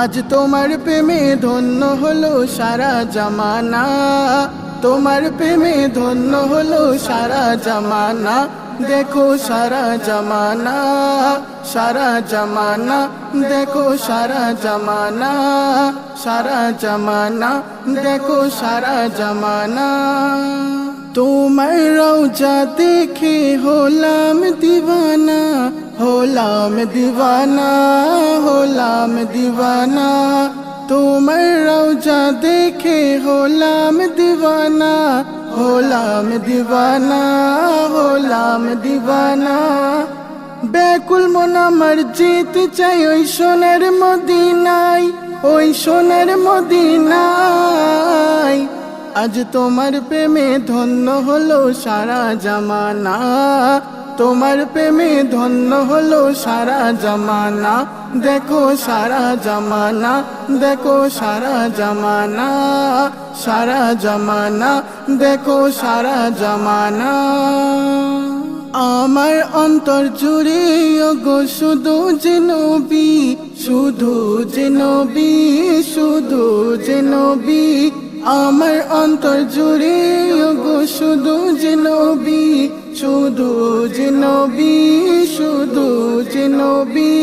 আজ তোমার প্রেমে ধন্য হলো সারা জামানা। তোমার প্রেমে ধন্য হলো সারা জামানা। দেখো সারা জামানা সারা জামানা। দেখো সারা জামানা সারা জামানা। দেখো সারা জামানা। তোমার রওজা দেখে হলাম দিওয়ানা। হলাম দিবানা হলাম দিবানা তোমার রওজা দেখে হলাম দিওয়ানা হলাম দিবানা হলাম দিবানা ব্যাকুল মন আমার যেতে চাই ওই সোনার মদিনায় ওই সোনার মদিনায় আজ তোমার প্রেমে ধন্য হলো সারা জামানা। তোমার প্রেমে ধন্য হলো সারা জামানা। দেখো সারা জামানা, দেখো সারা জামানা সারা জামানা, দেখো সারা জামানা। আমার অন্তর জুড়ে গো শুধু জেনবি শুধু জেনবি শুধু জেনবি আমার অন্তর জুড়ে গো, শুধু জেনবি শুধু জেনবি শুধু জেনবি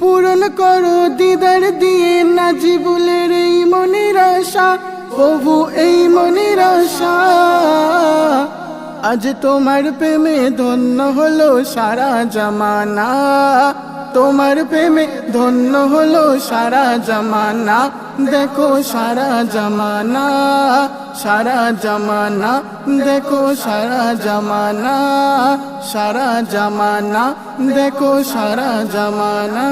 পূরণ করো দিদার দিয়ে নাজিবুলের এই মনের আশা প্রভু এই মনের আশা। আজ তোমার প্রেমে ধন্য হলো সারা জামানা। তোমার প্রেমে ধন্য হলো সারা জামানা। দেখো সারা জামানা সারা জামানা। দেখো সারা জামানা সারা জামানা। দেখো সারা জামানা।